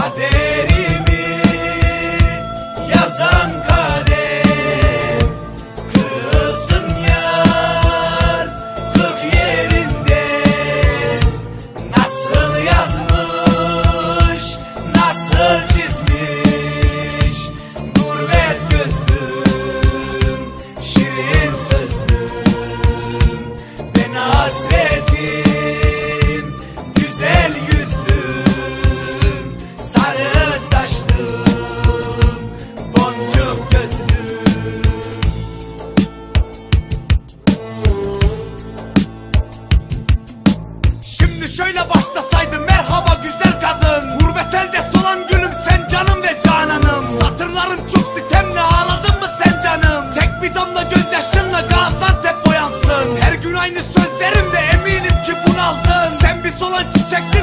adeus. Şöyle başlasaydım merhaba güzel kadın. Gurbet elde solan gülüm sen canım ve cananım. Satırlarım çok sitemli ağladın mı sen canım? Tek bir damla gözyaşınla Gaziantep boyansın. Her gün aynı sözlerimde eminim ki bunaldın. Sen bir solan çiçektin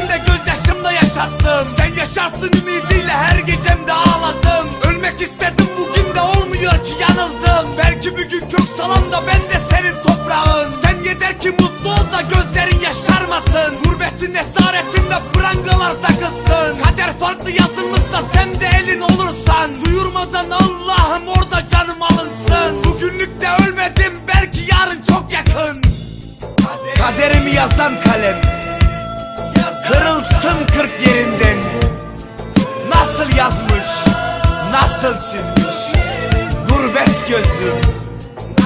Farklı yazılmışsa sen de elin olursan. Duyurmadan Allah'ım orada canım alınsın. Bugünlük de ölmedim belki yarın çok yakın. Kaderimi yazan kalem. Kırılsın kırk yerinden. Nasıl yazmış Nasıl çizmiş. Gurbet gözlüm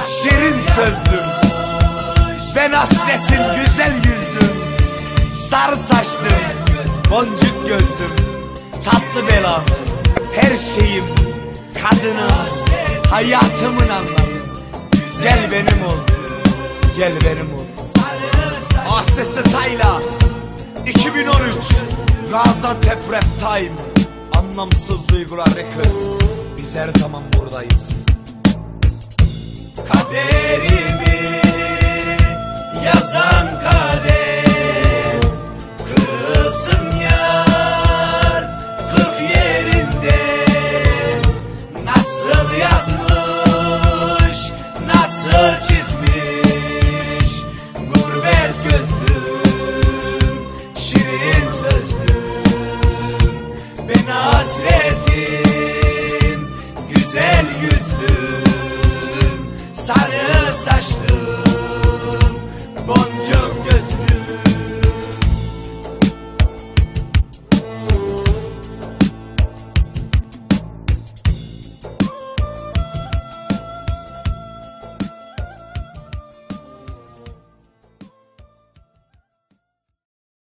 Şirin sözlüm. Ben hasretin güzel yüzlüm Sarı saçlım Boncuk gözlüm Tatlı belam Her şeyim Kadınım Hayatımın anlamı. Gel benim ol Gel benim ol. Asesi Tayla 2013 Gaziantep Rap Time. Anlamsız duygular records. Biz her zaman buradayız el yüz